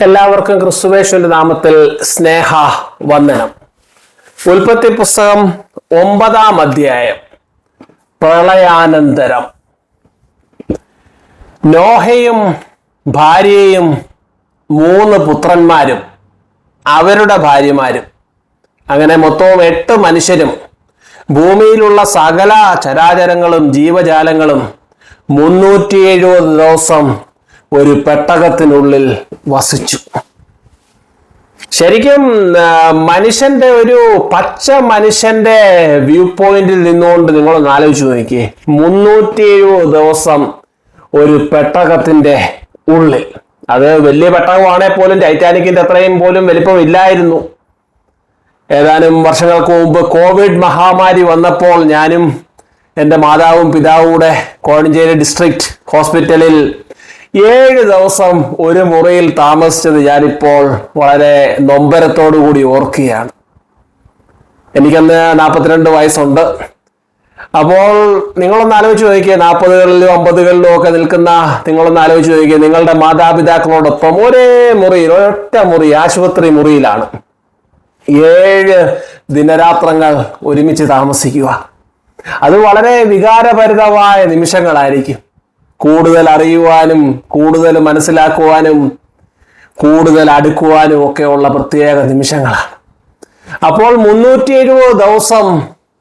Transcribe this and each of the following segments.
എല്ലാവർക്കും ക്രിസ്തുവേശ്വന്റെ നാമത്തിൽ സ്നേഹ വന്ദനം. ഉൽപ്പത്തി പുസ്തകം ഒമ്പതാം അധ്യായം. പ്രളയാനന്തരം. നോഹയും ഭാര്യയും മൂന്ന് പുത്രന്മാരും അവരുടെ ഭാര്യമാരും. അങ്ങനെ മൊത്തവും എട്ട് മനുഷ്യരും ഭൂമിയിലുള്ള സകല ചരാചരങ്ങളും ജീവജാലങ്ങളും മുന്നൂറ്റി എഴുപത് ദിവസം ഒരു പെട്ടകത്തിനുള്ളിൽ വസിച്ചു. ശരിക്കും മനുഷ്യന്റെ ഒരു പച്ച മനുഷ്യന്റെ വ്യൂ പോയിന്റിൽ നിന്നുകൊണ്ട് നിങ്ങളൊന്ന് ആലോചിച്ച് നോക്കിയേ. മുന്നൂറ്റി എഴുപത് ദിവസം ഒരു പെട്ടകത്തിന്റെ ഉള്ളിൽ. അത് വലിയ പെട്ടകമാണെ പോലും ടൈറ്റാനിക്കിന്റെ അത്രയും പോലും വലിപ്പം ഇല്ലായിരുന്നു. ഏതാനും വർഷങ്ങൾക്ക് മുമ്പ് കോവിഡ് മഹാമാരി വന്നപ്പോൾ ഞാനും എന്റെ മാതാവും പിതാവും കൂടെ കോഴഞ്ചേരി ഡിസ്ട്രിക്ട് ഹോസ്പിറ്റലിൽ ഏഴ് ദിവസം ഒരു മുറിയിൽ താമസിച്ചത് ഞാനിപ്പോൾ വളരെ നൊമ്പരത്തോടു കൂടി ഓർക്കുകയാണ്. എനിക്കന്ന് നാൽപ്പത്തിരണ്ട് വയസ്സുണ്ട്. അപ്പോൾ നിങ്ങളൊന്ന് ആലോചിച്ച് നോക്കിയേ നാൽപ്പതുകളിലും അമ്പതുകളിലും ഒക്കെ നിൽക്കുന്ന നിങ്ങളൊന്ന് ആലോചിച്ച് നോക്കിയേ നിങ്ങളുടെ മാതാപിതാക്കളോടൊപ്പം ഒരേ മുറിയിൽ ഒരൊറ്റ മുറി ആശുപത്രി മുറിയിലാണ്. ഏഴ് ദിനരാത്രങ്ങൾ ഒരുമിച്ച് താമസിക്കുക. അത് വളരെ വികാരഭരിതമായ നിമിഷങ്ങളായിരിക്കും. കൂടുതൽ അറിയുവാനും കൂടുതൽ മനസ്സിലാക്കുവാനും കൂടുതൽ അടുക്കുവാനും ഒക്കെയുള്ള പ്രത്യേക നിമിഷങ്ങളാണ്. അപ്പോൾ മുന്നൂറ്റി എഴുപത് ദിവസം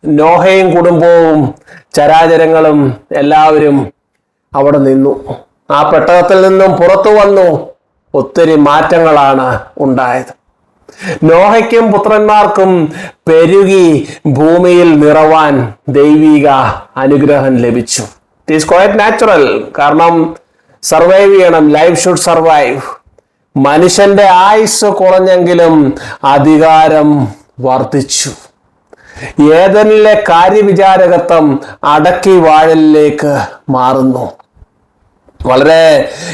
നോഹയും കുടുംബവും ചരാചരങ്ങളും എല്ലാവരും അവിടെ നിന്നു. ആ പെട്ടകത്തിൽ നിന്നും പുറത്തു വന്നു. ഒത്തിരി മാറ്റങ്ങളാണ് ഉണ്ടായത്. നോഹയ്ക്കും പുത്രന്മാർക്കും പെരുകി ഭൂമിയിൽ നിറവാൻ ദൈവിക അനുഗ്രഹം ലഭിച്ചു. ഇറ്റ് ഈസ് ക്വയറ്റ് നാച്ചുറൽ കാരണം സർവൈവ് ചെയ്യണം. ലൈഫ് ഷുഡ് സർവൈവ് മനുഷ്യന്റെ ആയുസ് കുറഞ്ഞെങ്കിലും അധികാരം വർദ്ധിച്ചു. ഏതനിലെ കാര്യവിചാരകത്വം അടക്കി വാഴലിലേക്ക് മാറുന്നു? വളരെ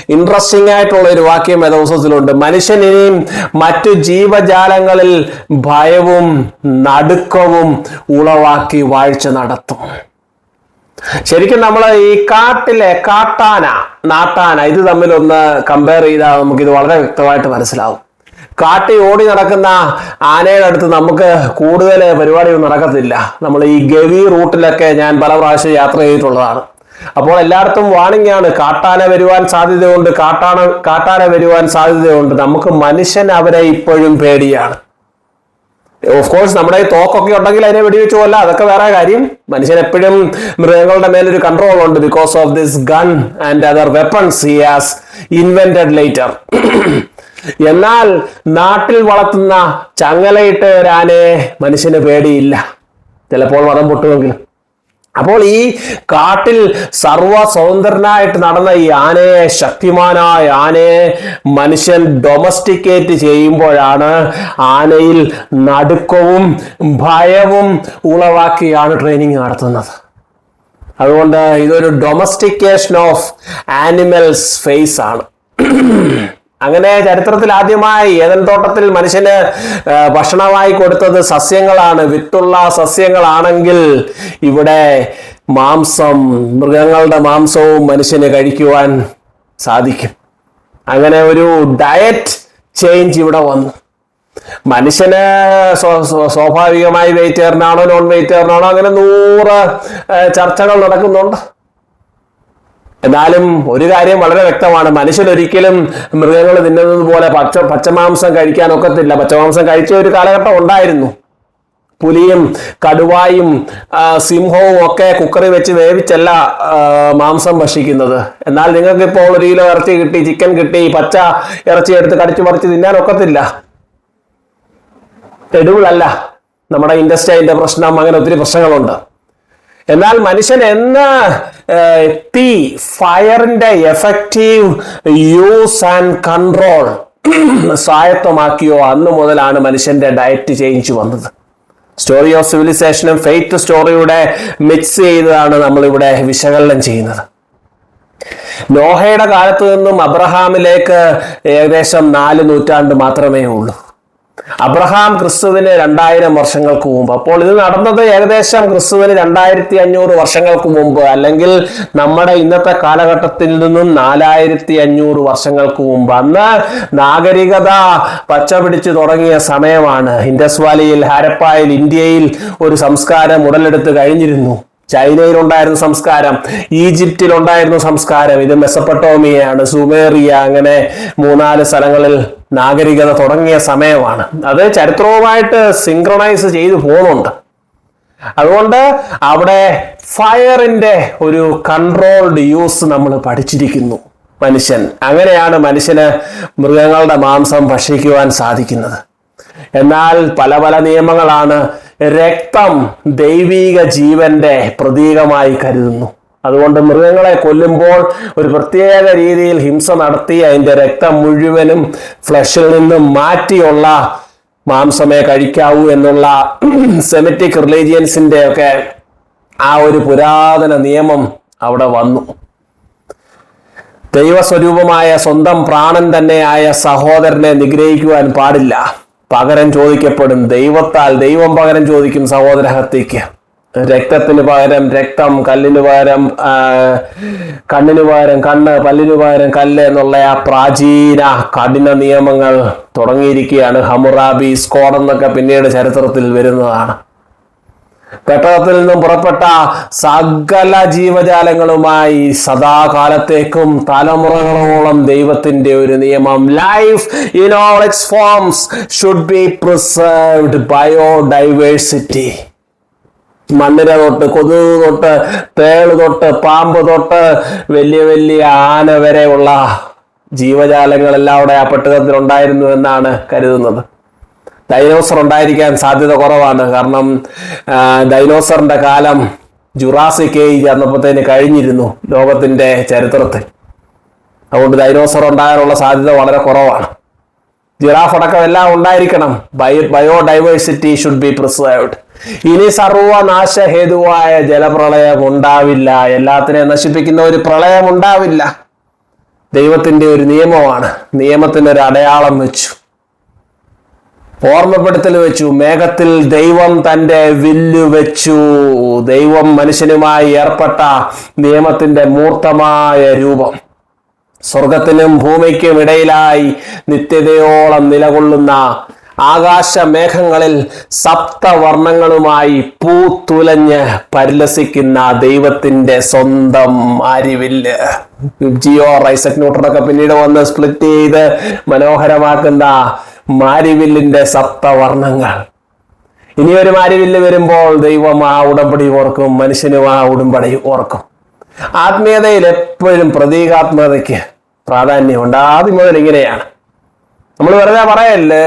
ഇൻട്രസ്റ്റിംഗ് ആയിട്ടുള്ള ഒരു വാക്യം വേദവസത്തിലുണ്ട് മനുഷ്യൻ ഇനിയും മറ്റു ജീവജാലങ്ങളിൽ ഭയവും നടുക്കവും ഉളവാക്കി വാഴ്ച നടത്തും. ശരിക്കും നമ്മൾ ഈ കാട്ടിലെ കാട്ടാന നാട്ടാന ഇത് തമ്മിൽ ഒന്ന് കമ്പയർ ചെയ്താൽ നമുക്കിത് വളരെ വ്യക്തമായിട്ട് മനസ്സിലാവും. കാട്ടി ഓടി നടക്കുന്ന ആനയുടെ അടുത്ത് നമുക്ക് കൂടുതൽ പരിപാടിയൊന്നും നടക്കത്തില്ല. നമ്മൾ ഈ ഗവി റൂട്ടിലൊക്കെ ഞാൻ പല പ്രാവശ്യം യാത്ര ചെയ്തിട്ടുള്ളതാണ്. അപ്പോൾ എല്ലായിടത്തും വാണിംഗ് ആണ്. കാട്ടാന വരുവാൻ സാധ്യതയുണ്ട്. കാട്ടാന കാട്ടാന വരുവാൻ സാധ്യതയുണ്ട്. നമുക്ക് മനുഷ്യൻ അവരെ ഇപ്പോഴും പേടിയാണ്. ഓഫ് കോഴ്സ് നമ്മുടെ തോക്കൊക്കെ ഉണ്ടെങ്കിൽ അതിനെ വെടിവെച്ച് കൊല്ല. അതൊക്കെ വേറെ കാര്യം. മനുഷ്യൻ എപ്പോഴും മൃഗങ്ങളുടെ മേലൊരു കൺട്രോൾ ഉണ്ട് because of this gun and other weapons he has invented later എന്നാൽ നാട്ടിൽ വളർത്തുന്ന ചങ്ങലയിട്ട് ഒരാനെ മനുഷ്യന് പേടിയില്ല. ചിലപ്പോൾ മതം പൊട്ടുമെങ്കിലും. അപ്പോൾ ഈ കാട്ടിൽ സർവ സ്വതന്ത്രനായിട്ട് നടന്ന ഈ ആനയെ ശക്തിമാനായ ആനയെ മനുഷ്യൻ ഡൊമസ്റ്റിക്കേറ്റ് ചെയ്യുമ്പോഴാണ് ആനയിൽ നടുക്കവും ഭയവും ഉളവാക്കിയാണ് ട്രെയിനിങ് നടത്തുന്നത്. അതുകൊണ്ട് ഇതൊരു ഡൊമസ്റ്റിക്കേഷൻ ഓഫ് ആനിമൽസ് ഫേസ് ആണ്. അങ്ങനെ ചരിത്രത്തിൽ ആദ്യമായി ഏതൻ തോട്ടത്തിൽ മനുഷ്യന് ഭക്ഷണമായി കൊടുത്തത് സസ്യങ്ങളാണ്. വിത്തുള്ള സസ്യങ്ങളാണെങ്കിൽ ഇവിടെ മാംസം മൃഗങ്ങളുടെ മാംസവും മനുഷ്യന് കഴിക്കുവാൻ സാധിക്കും. അങ്ങനെ ഒരു ഡയറ്റ് ചേഞ്ച് ഇവിടെ വന്നു. മനുഷ്യന് സ്വ- സ്വ- സ്വാഭാവികമായി വെയിറ്റേറിനാണോ നോൺ വെയിറ്റേറിനാണോ അങ്ങനെ നൂറ് ചർച്ചകൾ നടക്കുന്നുണ്ട്. എന്നാലും ഒരു കാര്യം വളരെ വ്യക്തമാണ്. മനുഷ്യൻ ഒരിക്കലും മൃഗങ്ങൾ തിന്നുന്നത് പോലെ പച്ച പച്ചമാംസം കഴിക്കാൻ ഒക്കത്തില്ല. പച്ചമാംസം കഴിച്ച ഒരു കാലഘട്ടം ഉണ്ടായിരുന്നു. പുലിയും കടുവായും സിംഹവും ഒക്കെ കുക്കറി വെച്ച് വേവിച്ചല്ല മാംസം ഭക്ഷിക്കുന്നത്. എന്നാൽ നിങ്ങൾക്ക് ഇപ്പോൾ ഒരു കിലോ ഇറച്ചി കിട്ടി ചിക്കൻ കിട്ടി പച്ച ഇറച്ചി എടുത്ത് കടിച്ചു പറിച്ച് തിന്നാൻ ഒക്കത്തില്ല. എടുവിളല്ല. നമ്മുടെ ഇൻഡസ്ട്രിന്റെ പ്രശ്നം അങ്ങനെ ഒത്തിരി പ്രശ്നങ്ങളുണ്ട്. എന്നാൽ മനുഷ്യൻ എന്ന് തീ ഫയറിന്റെ എഫക്റ്റീവ് യൂസ് ആൻഡ് കൺട്രോൾ സ്വായത്തമാക്കിയോ അന്ന് മുതലാണ് മനുഷ്യന്റെ ഡയറ്റ് ചേഞ്ച് വന്നത്. സ്റ്റോറി ഓഫ് സിവിലൈസേഷനും ഫെയ്ത്ത് സ്റ്റോറിയുടെ മിക്സ് ചെയ്തതാണ് നമ്മളിവിടെ വിശകലനം ചെയ്യുന്നത്. നോഹയുടെ കാലത്ത് നിന്നും അബ്രഹാമിലേക്ക് ഏകദേശം നാല് നൂറ്റാണ്ട് മാത്രമേ ഉള്ളൂ. അബ്രഹാം ക്രിസ്തുവിന് രണ്ടായിരം വർഷങ്ങൾക്ക് മുമ്പ്. അപ്പോൾ ഇത് നടന്നത് ഏകദേശം ക്രിസ്തുവിന് രണ്ടായിരത്തി അഞ്ഞൂറ് വർഷങ്ങൾക്ക് മുമ്പ്. അല്ലെങ്കിൽ നമ്മുടെ ഇന്നത്തെ കാലഘട്ടത്തിൽ നിന്നും നാലായിരത്തി അഞ്ഞൂറ് വർഷങ്ങൾക്ക് മുമ്പ്. അന്ന് നാഗരികത പച്ച പിടിച്ചു തുടങ്ങിയ സമയമാണ്. ഇൻഡസ് വാലിയിൽ ഹാരപ്പായിൽ ഇന്ത്യയിൽ ഒരു സംസ്കാരം ഉടലെടുത്ത് കഴിഞ്ഞിരുന്നു. ചൈനയിൽ ഉണ്ടായിരുന്ന സംസ്കാരം ഈജിപ്തിൽ ഉണ്ടായിരുന്ന സംസ്കാരം ഇത് മെസ്സപ്പട്ടോമിയാണ് സുമേറിയ അങ്ങനെ മൂന്നാൽ സ്ഥലങ്ങളിൽ നാഗരികത തുടങ്ങിയ സമയമാണ്. അത് ചരിത്രവുമായിട്ട് സിങ്ക്രണൈസ് ചെയ്തു പോകുന്നുണ്ട്. അതുകൊണ്ട് അവിടെ ഫയറിന്റെ ഒരു കൺട്രോൾഡ് യൂസ് നമ്മൾ പഠിച്ചിരിക്കുന്നു മനുഷ്യൻ. അങ്ങനെയാണ് മനുഷ്യന് മൃഗങ്ങളുടെ മാംസം ഭക്ഷിക്കുവാൻ സാധിക്കുന്നത്. എന്നാൽ പല പല നിയമങ്ങളാണ് രക്തം ദൈവീക ജീവന്റെ പ്രതീകമായി കരുതുന്നു. അതുകൊണ്ട് മൃഗങ്ങളെ കൊല്ലുമ്പോൾ ഒരു പ്രത്യേക രീതിയിൽ ഹിംസ നടത്തി അതിന്റെ രക്തം മുഴുവനും ഫ്ലഷിൽ നിന്നും മാറ്റിയുള്ള മാംസമേ കഴിക്കാവൂ എന്നുള്ള സെമിറ്റിക് റിലീജിയൻസിന്റെ ഒക്കെ ആ ഒരു പുരാതന നിയമം അവിടെ വന്നു. ദൈവസ്വരൂപമായ സ്വന്തം പ്രാണൻ തന്നെയായ സഹോദരനെ നിഗ്രഹിക്കുവാൻ പാടില്ല. പകരം ചോദിക്കപ്പെടും. ദൈവത്താൽ ദൈവം പകരം ചോദിക്കും സഹോദരഹത്യക്ക് രക്തത്തിന് പകരം രക്തം കല്ലിന് പകരം കണ്ണിന് പകരം കണ്ണ് പല്ലിന് പകരം കല്ല് എന്നുള്ള ആ പ്രാചീന കഠിന നിയമങ്ങൾ തുടങ്ങിയിരിക്കുകയാണ്. ഹമുറാബി സ്കോഡ് എന്നൊക്കെ പിന്നീട് ചരിത്രത്തിൽ വരുന്നതാണ്. പെട്ടകത്തിൽ നിന്നും പുറപ്പെട്ട സകല ജീവജാലങ്ങളുമായി സദാകാലത്തേക്കും തലമുറകളോളം ദൈവത്തിന്റെ ഒരു നിയമം. Life in all its forms should be preserved biodiversity മണ്ണിര തൊട്ട് കൊതുക് തൊട്ട് തേൾ തൊട്ട് പാമ്പ് തൊട്ട് വലിയ വലിയ ആന വരെയുള്ള ജീവജാലങ്ങളെല്ലാം അവിടെ ആ പെട്ടകത്തിൽ ഉണ്ടായിരുന്നു എന്നാണ് കരുതുന്നത്. ഡൈനോസർ ഉണ്ടായിരിക്കാൻ സാധ്യത കുറവാണ്. കാരണം ഡൈനോസറിന്റെ കാലം ജുറാസിക് ഏജ് അന്നപ്പോഴത്തേന് കഴിഞ്ഞിരുന്നു ലോകത്തിന്റെ ചരിത്രത്തിൽ. അതുകൊണ്ട് ഡൈനോസർ ഉണ്ടാകാനുള്ള സാധ്യത വളരെ കുറവാണ്. ജിറാഫ് അടക്കം എല്ലാം ഉണ്ടായിരിക്കണം. Bio biodiversity should be preserved ഇനി സർവനാശഹേതുവായ ജലപ്രളയം ഉണ്ടാവില്ല. എല്ലാത്തിനെയും നശിപ്പിക്കുന്ന ഒരു പ്രളയം ഉണ്ടാവില്ല. ദൈവത്തിന്റെ ഒരു നിയമമാണ്. നിയമത്തിന് ഒരു അടയാളം വെച്ചു. ഓർമ്മപ്പെടുത്തൽ വെച്ചു. മേഘത്തിൽ ദൈവം തന്റെ വില്ലു വെച്ചു. ദൈവം മനുഷ്യനുമായി ഏർപ്പെട്ട നിയമത്തിന്റെ മൂർത്തമായ രൂപം. സ്വർഗത്തിനും ഭൂമിക്കും ഇടയിലായി നിത്യതയോളം നിലകൊള്ളുന്ന ആകാശ മേഘങ്ങളിൽ സപ്തവർണങ്ങളുമായി പൂത്തുലഞ്ഞ് പരിലസിക്കുന്ന ദൈവത്തിന്റെ സ്വന്തം അരിവില്ല്. ജിയോ റൈസക് ന്യൂട്ടനൊക്കെ പിന്നീട് വന്ന് സ്പ്ലിറ്റ് ചെയ്ത് മനോഹരമാക്കുന്ന മാരിവില്ലിന്റെ സപ്തവർണങ്ങൾ. ഇനി ഒരു മാരിവില്ല് വരുമ്പോൾ ദൈവം ആ ഉടമ്പടി ഓർക്കും മനുഷ്യനും ആ ഉടമ്പടി ഓർക്കും. ആത്മീയതയിൽ എപ്പോഴും പ്രതീകാത്മകതയ്ക്ക് പ്രാധാന്യമുണ്ട് ആദ്യം മുതൽ ഇങ്ങനെയാണ്. നമ്മൾ വെറുതെ പറയല്ലേ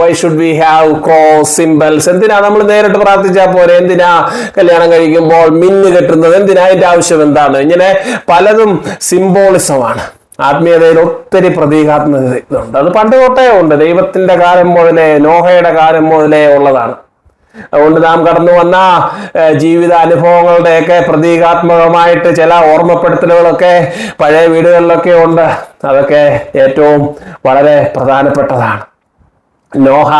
why should be have cross symbols എന്തിനാ നമ്മൾ നേരിട്ട് പ്രാർത്ഥിച്ചാൽ പോരെ? എന്തിനാ കല്യാണം കഴിക്കുമ്പോൾ മിന്ന് കെട്ടുന്നത്? എന്തിനാ? അതിന്റെ ആവശ്യം എന്താണ്? ഇങ്ങനെ പലതും സിംബോളിസമാണ് ആത്മീയതയിൽ ഒത്തിരി പ്രതീകാത്മക ഇതുണ്ട്. അത് പണ്ട് തൊട്ടേ ഉണ്ട്. ദൈവത്തിന്റെ കാലം മുതലേ നോഹയുടെ കാലം മുതലേ ഉള്ളതാണ്. അതുകൊണ്ട് നാം കടന്നു വന്ന ജീവിത അനുഭവങ്ങളുടെയൊക്കെ പ്രതീകാത്മകമായിട്ട് ചില ഓർമ്മപ്പെടുത്തലുകളൊക്കെ പഴയ വീടുകളിലൊക്കെ ഉണ്ട്. അതൊക്കെ ഏറ്റവും വളരെ പ്രധാനപ്പെട്ടതാണ്. നോഹ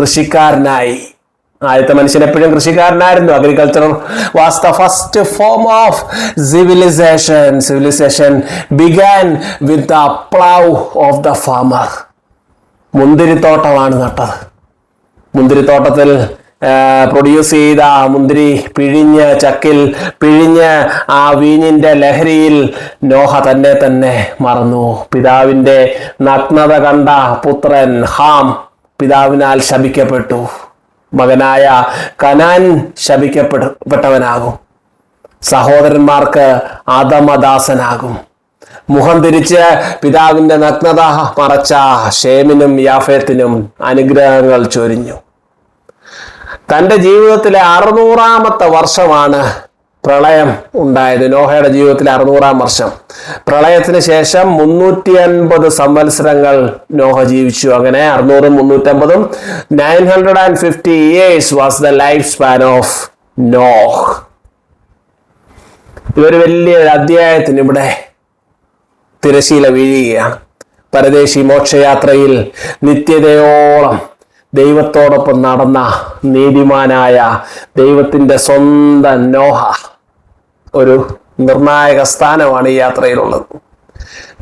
കൃഷിക്കാരനായി. ആദ്യത്തെ മനുഷ്യൻ എപ്പോഴും കൃഷിക്കാരനായിരുന്നു. Agriculture was the first form of civilisation civilisation began with the plough of the farmer മുന്തിരിത്തോട്ടമാണ് നട്ടത്. മുന്തിരിത്തോട്ടത്തിൽ പ്രൊഡ്യൂസ് ചെയ്ത മുന്തിരി പിഴിഞ്ഞ് ചക്കിൽ പിഴിഞ്ഞ് ആ വീഞ്ഞിന്റെ ലഹരിയിൽ നോഹ തന്നെ തന്നെ മറന്നു. പിതാവിന്റെ നഗ്നത കണ്ട പുത്രൻ ഹാം പിതാവിനാൽ ശപിക്കപ്പെട്ടു. മകനായ കനാൻ ശപിക്കപ്പെട്ടവനാകും. സഹോദരന്മാർക്ക് അധമദാസനാകും. മുഖം തിരിച്ച് പിതാവിന്റെ നഗ്നത മറച്ച ഷേമിനും യാഫേത്തിനും അനുഗ്രഹങ്ങൾ ചൊരിഞ്ഞു. തന്റെ ജീവിതത്തിലെ അറുന്നൂറാമത്തെ വർഷമാണ് പ്രളയം ഉണ്ടായത് നോഹയുടെ ജീവിതത്തിലെ അറുന്നൂറാം വർഷം. പ്രളയത്തിന് ശേഷം മുന്നൂറ്റി അൻപത് സംവത്സരങ്ങൾ നോഹ ജീവിച്ചു. അങ്ങനെ അറുന്നൂറും മുന്നൂറ്റമ്പതും nine hundred and fifty years was the life span of Noah. ഇതൊരു വലിയ അധ്യായത്തിന് ഇവിടെ തിരശീല വീഴുകയാണ്. പരദേശി മോക്ഷയാത്രയിൽ നിത്യതയോളം ദൈവത്തോടൊപ്പം നടന്ന നീതിമാനായ ദൈവത്തിന്റെ സ്വന്തം നോഹ. ഒരു നിർണായക സ്ഥാനമാണ് ഈ യാത്രയിലുള്ളത്.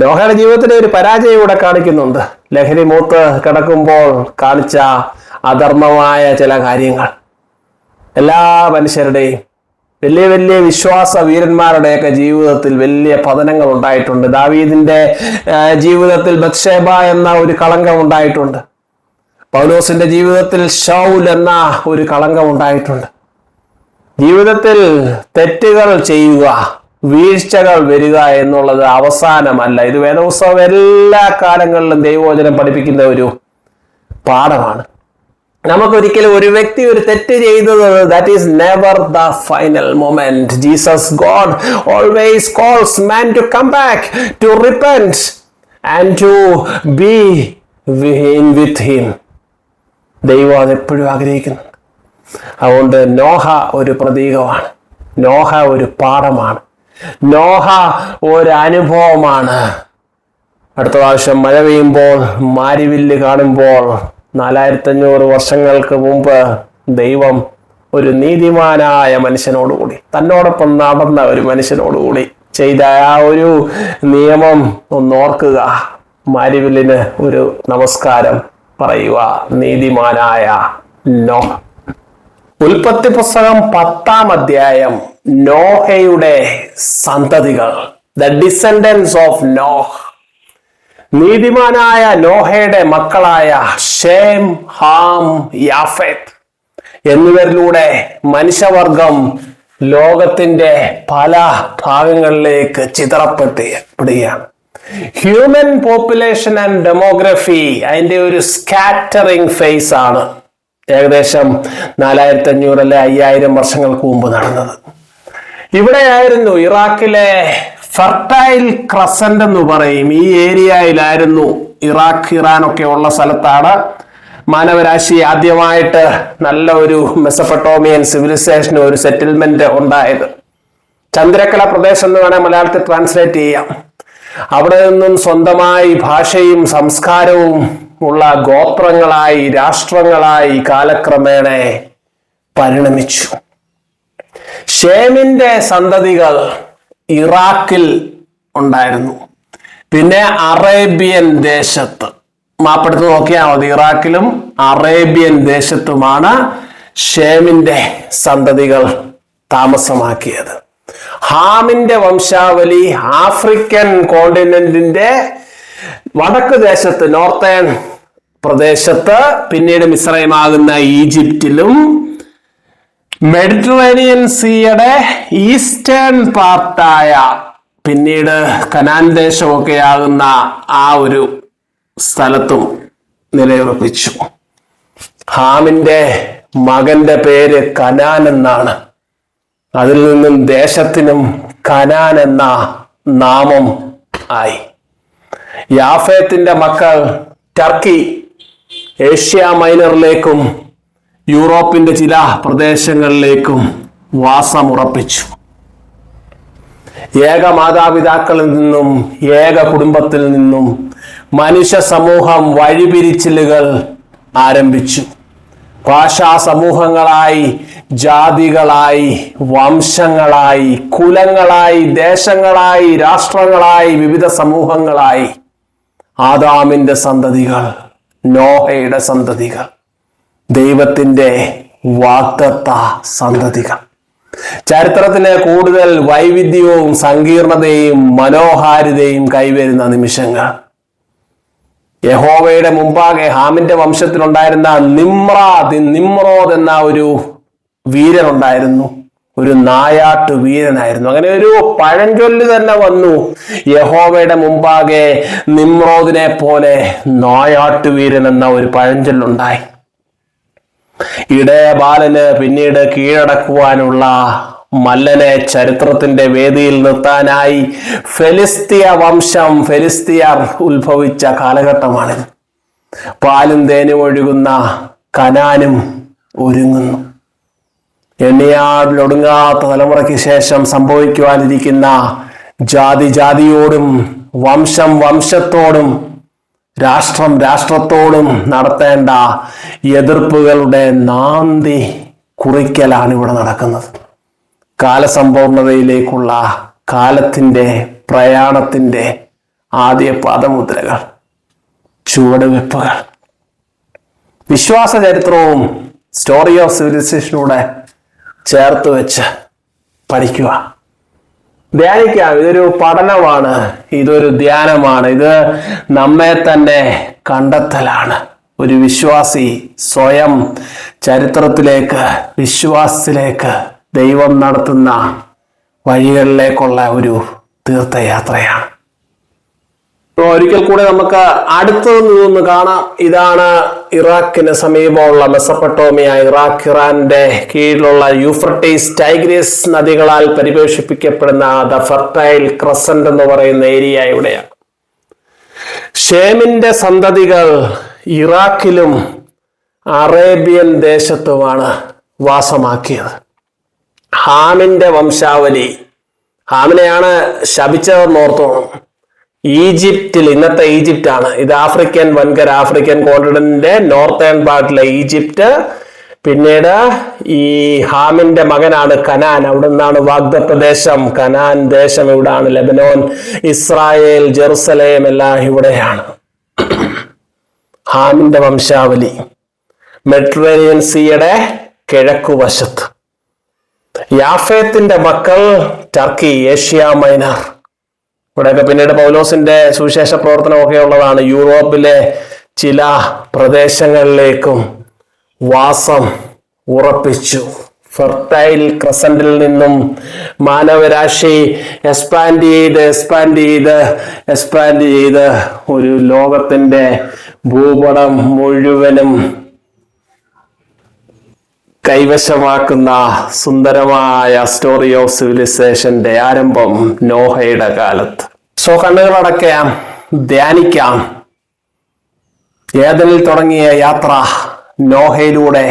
നോഹയുടെ ജീവിതത്തിലെ ഒരു പരാജയം ഇവിടെ കാണിക്കുന്നുണ്ട്. ലഹരി മൂത്ത് കിടക്കുമ്പോൾ കാണിച്ച അധർമ്മമായ ചില കാര്യങ്ങൾ. എല്ലാ മനുഷ്യരുടെയും വലിയ വലിയ വിശ്വാസ വീരന്മാരുടെയൊക്കെ ജീവിതത്തിൽ വലിയ പതനങ്ങൾ ഉണ്ടായിട്ടുണ്ട്. ദാവീദിന്റെ ജീവിതത്തിൽ ബത്ഷേബ എന്ന ഒരു കളങ്കം ഉണ്ടായിട്ടുണ്ട്. പൗലോസിന്റെ ജീവിതത്തിൽ ഷൗൽ എന്ന ഒരു കളങ്കം ഉണ്ടായിട്ടുണ്ട്. ജീവിതത്തിൽ തെറ്റുകൾ ചെയ്യുക വീഴ്ചകൾ വരിക എന്നുള്ളത് അവസാനമല്ല. ഇത് വേദോത്സവം എല്ലാ കാലങ്ങളിലും ദൈവവചനം പഠിപ്പിക്കുന്ന ഒരു പാഠമാണ്. നമുക്കൊരിക്കലും ഒരു വ്യക്തി ഒരു തെറ്റ് ചെയ്തത് that is never the final moment Jesus God always calls man to come back to repent and to be with him ദൈവം അതെപ്പോഴും ആഗ്രഹിക്കുന്നുണ്ട് അതുകൊണ്ട് നോഹ ഒരു പ്രതീകമാണ്. നോഹ ഒരു പാഠമാണ്. നോഹ ഒരു അനുഭവമാണ്. അടുത്ത പ്രാവശ്യം മഴ പെയ്യുമ്പോൾ മാരിവില്ല് കാണുമ്പോൾ നാലായിരത്തഞ്ഞൂറ് വർഷങ്ങൾക്ക് മുമ്പ് ദൈവം ഒരു നീതിമാനായ മനുഷ്യനോടുകൂടി തന്നോടൊപ്പം നടന്ന ഒരു മനുഷ്യനോടുകൂടി ചെയ്ത ആ ഒരു നിയമം ഒന്ന് ഓർക്കുക. മാരിവില്ലിന് ഒരു നമസ്കാരം പറയുക. നീതിമാനായ നോഹ. ഉൽപ്പത്തി പുസ്തകം പത്താം അധ്യായം നോഹയുടെ സന്തതികൾ. ദ ഡിസെൻഡൻസ് ഓഫ് നോഹ് നീതിമാനായ നോഹയുടെ മക്കളായ ഷേം ഹാം യാഫേത് എന്നിവരിലൂടെ മനുഷ്യവർഗം ലോകത്തിന്റെ പല ഭാഗങ്ങളിലേക്ക് ചിതറപ്പെട്ടുകയാണ് ഹ്യൂമൻ പോപ്പുലേഷൻ ആൻഡ് ഡെമോഗ്രഫി അതിന്റെ ഒരു സ്കാറ്ററിംഗ് ഫേസ് ആണ്. ഏകദേശം നാലായിരത്തി അഞ്ഞൂറ് അല്ലെ അയ്യായിരം വർഷങ്ങൾക്ക് മുമ്പ് നടന്നത്. ഇവിടെയായിരുന്നു ഇറാഖിലെ ഫെർട്ടൈൽ ക്രസന്റ് എന്ന് പറയും. ഈ ഏരിയയിലായിരുന്നു ഇറാഖ് ഇറാൻ ഒക്കെ ഉള്ള സ്ഥലത്താണ് മാനവരാശി ആദ്യമായിട്ട് നല്ല ഒരു മെസപ്പട്ടോമിയൻ സിവിലൈസേഷന് ഒരു സെറ്റിൽമെന്റ് ഉണ്ടായത്. ചന്ദ്രക്കല പ്രദേശം എന്ന് വേണേൽ മലയാളത്തിൽ ട്രാൻസ്ലേറ്റ് ചെയ്യാം. അവിടെ നിന്നും സ്വന്തമായി ഭാഷയും സംസ്കാരവും ഉള്ള ഗോത്രങ്ങളായി രാഷ്ട്രങ്ങളായി കാലക്രമേണ പരിണമിച്ചു. ഷേമിന്റെ സന്തതികൾ ഇറാഖിൽ ഉണ്ടായിരുന്നു. പിന്നെ അറേബ്യൻ ദേശത്ത്. മാപ്പെടുത്ത് നോക്കിയാൽ മതി ഇറാഖിലും അറേബ്യൻ ദേശത്തുമാണ് ഷേമിന്റെ സന്തതികൾ താമസമാക്കിയത്. ഹാമിന്റെ വംശാവലി ആഫ്രിക്കൻ കോണ്ടിനെന്റിന്റെ വടക്ക് ദേശത്ത് നോർത്തേൺ പ്രദേശത്ത് പിന്നീട് മിശ്രയമാകുന്ന ഈജിപ്തിലും മെഡിറ്ററേനിയൻ സീയുടെ ഈസ്റ്റേൺ പാർട്ടായ പിന്നീട് കനാൻ ദേശമൊക്കെ ആകുന്ന ആ ഒരു സ്ഥലത്തും നിലയുറപ്പിച്ചു. ഹാമിന്റെ മകന്റെ പേര് കനാൻ എന്നാണ്. അതിൽ നിന്നും ദേശത്തിനും കനാൻ എന്ന നാമം ആയി. യാഫേത്തിന്റെ മക്കൾ ടർക്കി ഏഷ്യ മൈനറിലേക്കും യൂറോപ്പിന്റെ ചില പ്രദേശങ്ങളിലേക്കും വാസമുറപ്പിച്ചു ഏക മാതാപിതാക്കളിൽ നിന്നും ഏക കുടുംബത്തിൽ നിന്നും മനുഷ്യ സമൂഹം വഴിപിരിച്ചിലുകൾ ആരംഭിച്ചു. ഭാഷാ സമൂഹങ്ങളായി ജാതികളായി വംശങ്ങളായി കുലങ്ങളായി ദേശങ്ങളായി രാഷ്ട്രങ്ങളായി വിവിധ സമൂഹങ്ങളായി ആദാമിന്റെ സന്തതികൾ നോഹയുടെ സന്തതികൾ. ദൈവത്തിന്റെ വാഗ്ദത്ത സന്തതികൾ. ചരിത്രത്തിലെ കൂടുതൽ വൈവിധ്യവും സങ്കീർണതയും മനോഹാരിതയും കൈവരുന്ന നിമിഷങ്ങൾ. യഹോവയുടെ മുമ്പാകെ ഹാമിന്റെ വംശത്തിലുണ്ടായിരുന്ന നിമ്രാദ് നിമ്രോദ് എന്ന ഒരു വീരനുണ്ടായിരുന്നു. ഒരു നായാട്ടു വീരനായിരുന്നു. അങ്ങനെ ഒരു പഴഞ്ചൊല്ല് തന്നെ വന്നു. യഹോവയുടെ മുമ്പാകെ നിമ്രോദിനെ പോലെ നായാട്ടു വീരൻ എന്ന ഒരു പഴഞ്ചൊല്ലുണ്ടായി. ഇടയ ബാലന് പിന്നീട് കീഴടക്കുവാനുള്ള മല്ലനെ ചരിത്രത്തിന്റെ വേദിയിൽ നിർത്താനായി ഫെലിസ്തീയ വംശം ഫെലിസ്തീയർ ഉത്ഭവിച്ച കാലഘട്ടമാണിത്. പാലും തേനും ഒഴുകുന്ന കനാനും ഒരുങ്ങുന്നു. എണ്ണിയാടിലൊടുങ്ങാത്ത തലമുറയ്ക്ക് ശേഷം സംഭവിക്കുവാനിരിക്കുന്ന ജാതി ജാതിയോടും വംശം വംശത്തോടും രാഷ്ട്രം രാഷ്ട്രത്തോടും നടത്തേണ്ട എതിർപ്പുകളുടെ നാന്തി കുറിക്കലാണ് ഇവിടെ നടക്കുന്നത്. കാലസമ്പൂർണതയിലേക്കുള്ള കാലത്തിന്റെ പ്രയാണത്തിന്റെ ആദ്യ പാദമുദ്രകൾ ചുവടുവെപ്പുകൾ വിശ്വാസ ചരിത്രവും സ്റ്റോറി ഓഫ് സിവിലൈസേഷനൂടെ ചേർത്ത് വെച്ച് പഠിക്കുക. ധ്യാനിക്കാം. ഇതൊരു പഠനമാണ്. ഇതൊരു ധ്യാനമാണ്. ഇത് നമ്മെ തന്നെ കണ്ടെത്തലാണ്. ഒരു വിശ്വാസി സ്വയം ചരിത്രത്തിലേക്ക് വിശ്വാസത്തിലേക്ക് ദൈവം നടത്തുന്ന വഴികളിലേക്കുള്ള ഒരു തീർത്ഥയാത്രയാണ്. ഇപ്പൊ ഒരിക്കൽ കൂടെ നമുക്ക് അടുത്തത് നിന്ന് കാണാം. ഇതാണ് ഇറാഖിന് സമീപമുള്ള മെസപ്പട്ടോമിയ ഇറാഖ് ഇറാന്റെ കീഴിലുള്ള യൂഫ്രട്ടീസ് ടൈഗ്രീസ് നദികളാൽ പരിപോഷിപ്പിക്കപ്പെടുന്ന ദ ഫെർട്ടൈൽ ക്രസന്റ് എന്ന് പറയുന്ന ഏരിയ ഇവിടെയാണ്. ഷേമിന്റെ സന്തതികൾ ഇറാഖിലും അറേബ്യൻ ദേശത്തുമാണ് വാസമാക്കിയത്. ഹാമിന്റെ വംശാവലി. ഹാമിനെയാണ് ശപിച്ചതെന്ന് ഓർത്തോണം. ഈജിപ്തിൽ ഇന്നത്തെ ഈജിപ്റ്റ് ആണ് ഇത് ആഫ്രിക്കൻ വൻകര ആഫ്രിക്കൻ കോണ്ടിനെന്റിന്റെ നോർത്തേൺ പാർട്ടിലെ ഈജിപ്റ്റ്. പിന്നീട് ഈ ഹാമിന്റെ മകനാണ് കനാൻ. അവിടെ നിന്നാണ് വാഗ്ദ പ്രദേശം. കനാൻ ദേശം ഇവിടാണ്. ലെബനോൻ ഇസ്രായേൽ ജെറുസലേം എല്ലാം ഇവിടെയാണ്. ഹാമിന്റെ വംശാവലി. മെഡിറ്ററേനിയൻ സീയുടെ കിഴക്കുവശത്ത് യാഫേത്തിന്റെ മക്കൾ ടർക്കി ഏഷ്യ മൈനർ. ഇവിടെയൊക്കെ പിന്നീട് പൗലോസിന്റെ സുവിശേഷ പ്രവർത്തനമൊക്കെ ഉള്ളതാണ്. യൂറോപ്പിലെ ചില പ്രദേശങ്ങളിലേക്കും വാസം ഉറപ്പിച്ചു. ഫെർട്ടൈൽ ക്രസന്റിൽ നിന്നും മാനവരാശി എക്സ്പാൻഡ് ചെയ്ത് എക്സ്പാൻഡ് ചെയ്ത് എക്സ്പാൻഡ് ചെയ്ത് ഒരു ലോകത്തിന്റെ ഭൂപടം മുഴുവനും കൈവശമാക്കുന്ന സുന്ദരമായ സ്റ്റോറി ഓഫ് സിവിലൈസേഷന്റെ ആരംഭം നോഹയുടെ കാലത്ത്. സോ കണ്ണുകളടക്കാം ധ്യാനിക്കാം. ഏതനിൽ തുടങ്ങിയ യാത്ര നോഹയിലൂടെ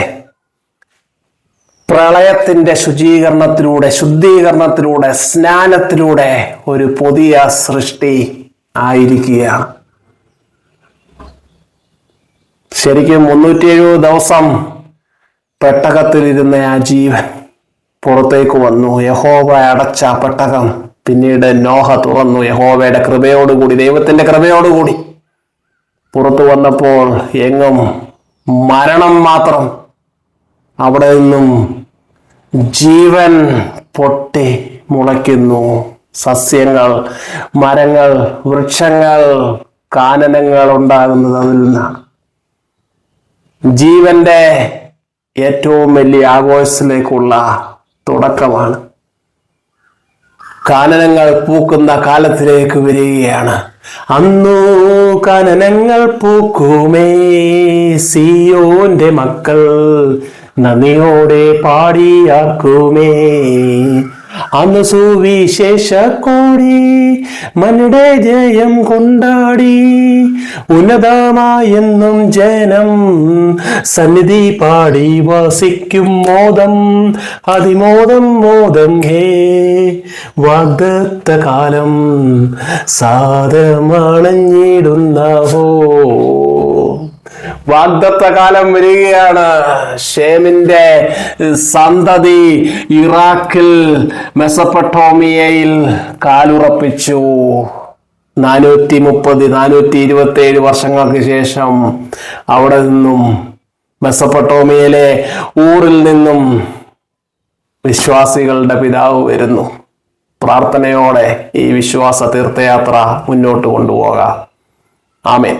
പ്രളയത്തിന്റെ ശുചീകരണത്തിലൂടെ ശുദ്ധീകരണത്തിലൂടെ സ്നാനത്തിലൂടെ ഒരു പുതിയ സൃഷ്ടി ആയിരിക്കുകയാണ്. ശരിക്കും മുന്നൂറ്റി എഴുപത് ദിവസം പെട്ടകത്തിലിരുന്ന ആ ജീവൻ പുറത്തേക്ക് വന്നു. യഹോവ അടച്ച പെട്ടകം. പിന്നീട് നോഹ തുറന്നു. യഹോവയുടെ കൃപയോടുകൂടി ദൈവത്തിന്റെ കൃപയോടുകൂടി. പുറത്തു വന്നപ്പോൾ എങ്ങും മരണം മാത്രം. അവിടെ നിന്നും ജീവൻ പൊട്ടി മുളയ്ക്കുന്നു. സസ്യങ്ങൾ മരങ്ങൾ വൃക്ഷങ്ങൾ കാനനങ്ങൾ ഉണ്ടാകുന്നത് അതിൽ നിന്നാണ്. ജീവന്റെ ഏറ്റവും വലിയ ആഘോഷത്തിലേക്കുള്ള തുടക്കമാണ്. കാനനങ്ങൾ പൂക്കുന്ന കാലത്തിലേക്ക് വരികയാണ്. അന്നു കാനനങ്ങൾ പൂക്കുമേ സിയോന്റെ മക്കൾ നന്ദിയോടെ പാടിയാക്കുമേ. അന്ന് സുവിശേഷ കോടി മനുടെ ജയം കൊണ്ടാടി. ഉന്നതമായെന്നും ജനം സന്നിധി പാടി വസിക്കും മോദം. അതിമോദം മോദം ഹേ. വാഗ്ദത്ത കാലം സാധമണഞ്ഞിടുന്ന വാഗ്ദത്ത കാലം വരികയാണ്. ഷേമിന്റെ സന്തതി ഇറാഖിൽ മെസപ്പട്ടോമിയയിൽ കാലുറപ്പിച്ചു. നാനൂറ്റി മുപ്പത് നാനൂറ്റി ഇരുപത്തി ഏഴ് വർഷങ്ങൾക്ക് ശേഷം അവിടെ നിന്നും മെസപ്പട്ടോമിയയിലെ ഊറിൽ നിന്നും വിശ്വാസികളുടെ പിതാവ് വരുന്നു. പ്രാർത്ഥനയോടെ ഈ വിശ്വാസ തീർത്ഥയാത്ര മുന്നോട്ട് കൊണ്ടുപോകാം. ആമേൻ.